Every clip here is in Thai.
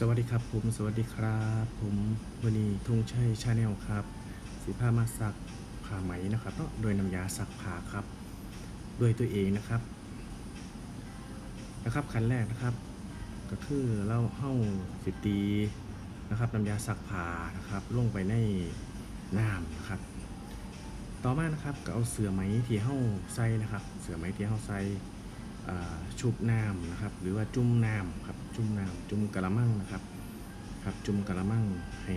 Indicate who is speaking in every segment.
Speaker 1: สวัสดีครับผมสวัสดีครับ ผมวันนี้ธงชัยชาแนลครับ สีผ้ามาซักผ้าไหมนะครับเนาะโดยน้ำยาซักผ้าครับด้วยตัวเองนะครับนะครับขั้นแรกนะครับ ก็คือเราเห้าสิตีนะครับน้ำยาซักผ้านะครับลงไปในน้ำนะครับ ต่อมานะครับก็เอาเสือไหมที่เห้าใส่นะครับ เสือไหมที่เห้าใส่ ชุบน้ำนะครับ หรือว่าจุ่มน้ำครับจุ่มน้ำจุ่มกะละมังนะครับครับจุ่มกะละมังให้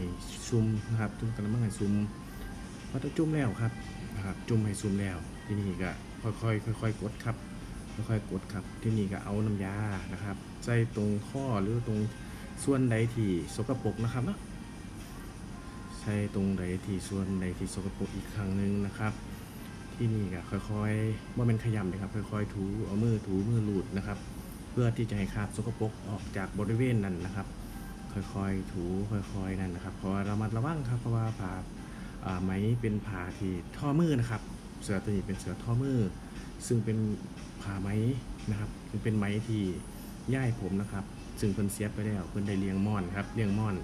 Speaker 1: ซุ่มนะครับจุ่มกะละมังให้ซุ่มพอถ้าจุ่มแล้วครับนะครับจุ่มให้ซุ่มแล้ว ที่นี่ก็ค่อยๆค่อยๆกดครับค่อยๆกดครับ ที่นี่ก็เอาน้ำยานะครับใส่ตรงข้อหรือตรงส่วนใดที่สกปรกนะครับเนาะใส่ตรงใดที่ส่วนใดที่สกปรกอีกครั้งหนึ่งนะครับ ที่นี่ก็ค่อยๆว่าเป็นขยำเลยครับ ค่อยๆ ถูเอามือถูมือลูดนะครับ เพื่อที่จะให้คราบสกปรกออกจากบริเวณนั้นนะครับ ค่อยๆ ถูค่อยๆนั่นนะครับเพราะว่าระมัดระวังครับเพราะว่าผ่าไหมเป็นผ่าที่ท่อมือนะครับ เสือตัวนี้เป็นเสือท่อมือ ซึ่งเป็นผ่าไหมนะครับซึ่งเป็นไหมที่ย่ายผมนะครับ ซึ่งเพิ่นเสียบไปแล้วเพิ่นได้เลี้ยงม่อนครับเลี้ยงม่อน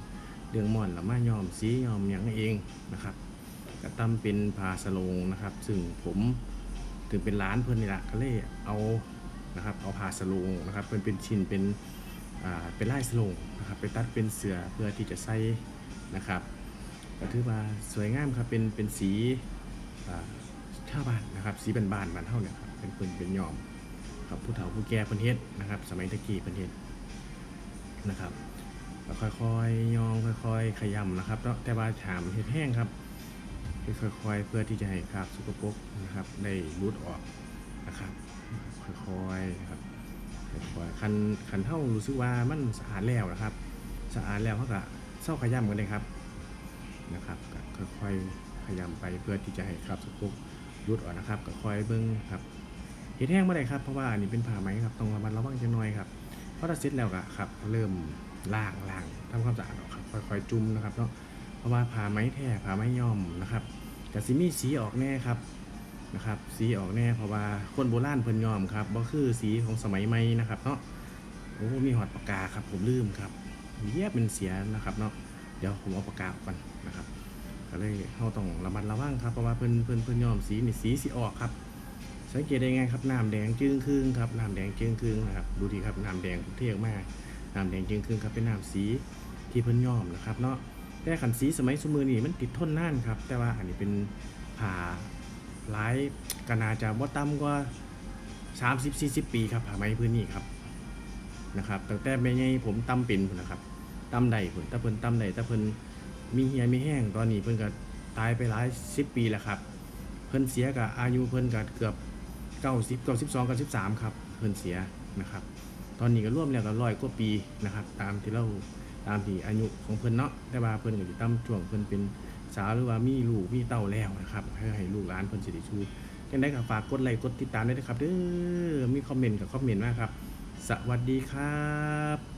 Speaker 1: เลี้ยงม่อนแล้วมายอมสียอมหยังเองนะครับ ก็ตั้มเป็นพาสโลงนะครับ ซึ่งผมถึงเป็นร้านเพื่อนนี่แหละก็เลยเอานะครับเอาพาสโลงนะครับเป็นเป็นชิ้นเป็นอ่าเป็นลายสโลงนะครับไปตัดเป็นเสือเพื่อที่จะใส่นะครับก็ถือว่าสวยงามครับเป็นเป็นสีชาวบ้านนะครับสีเป็นบานบานเท่าเนี่ยครับเป็นปืนเป็นยอมครับผู้เฒ่าผู้แก่เพิ่นเฮ็ดนะครับ สมัยตะกี้เพิ่นเฮ็ดนะครับแล้วค่อยๆยองค่อย ๆ ขยำนะครับเนาะแต่ว่าถามเฮ็ดแห้งครับ ค่อยๆ เพื่อที่จะให้คราบสกปรกนะครับได้รูดออกนะครับ ค่อยๆครับค่อยๆคันคันเท่ารู้สึกว่ามันสะอาดแล้วนะครับ สะอาดแล้วเขาก็เศร้าขยำกันเลยครับนะครับค่อยๆขยำไปเพื่อที่จะให้คราบสกปรกรูดออกนะครับก็ค่อยเบิ้งครับเห็ดแห้งเมื่อไหร่ครับเพราะว่าอันนี้เป็นผ้าไหมครับต้องระมัดระวังจังน่อยครับเพราะถ้าเสร็จแล้วก็ครับ เริ่มล้างล้างทำความสะอาดออกครับค่อยๆจุ่มนะครับเนาะ ราะว่าผ้าไหมแท้ผ้าไหมย่อมนะครับแต่สิมีสีออกแน่ครับนะครับ สีออกแน่เพราะว่าคนโบราณเพิ่นย่อมครับบ่คือสีของสมัยใหม่นะครับเนาะโอ้มีหอดปากกาครับ ผมลืมครับเยียบเป็นเสียนะครับเนาะเดี๋ยวผมเอาปากกาออกก่อนนะครับก็เลยเราต้องระมัดระวังครับเพราะว่าเพิ่นเพิ่นเพิ่นย่อมสีนี่สีสีออกครับสังเกตได้ไงครับน้ำแดงจึ้งครึ่งครับน้ำแดงจึ้งครึ่งนะครับดูดีครับน้ำแดงเที่ยงมากน้ำแดงจึ้งครึ่งครับเป็นน้ำสีที่เพิ่นย่อมนะครับเนาะ แต่ขันสีสมัยสมือนี่มันติดทนน่านครับ แต่ว่าอันนี้เป็นผ่าหลายกนาจะว่าต่ำกว่า 30 40 ปีครับผ่าไม้พื้นนี่ครับนะครับตั้งแต่แม่ใหญ่ผมตำเป็นพุ่นนะครับตำใดพุ่นถ้าเพิ่นตำใดถ้าเพิ่นมีเหียมีแห้งตอนนี้เพิ่นก็ตายไปหลาย10ปีแล้วครับ เพิ่นเสียกับอายุเพิ่นก็เกือบ90 92 93ครับ เพิ่นเสียนะครับ ตอนนี้ก็ร่วมแล้วก็ร้อยกว่าปีนะครับ ตามที่เรา ตามที่อายุของเพิ่นเนาะแต่ว่าเพิ่นก็สิตำมช่วงเพิ่นเป็นสาวหรือว่ามีลูกมีเต้าแล้วนะครับให้ให้ลูกหลานเพิ่นสิได้ชูกันได้ก็ฝากกดไลค์กดติดตามด้วยนะครับเด้อมีคอมเมนต์กับคอมเมนต์มากครับ สวัสดีครับ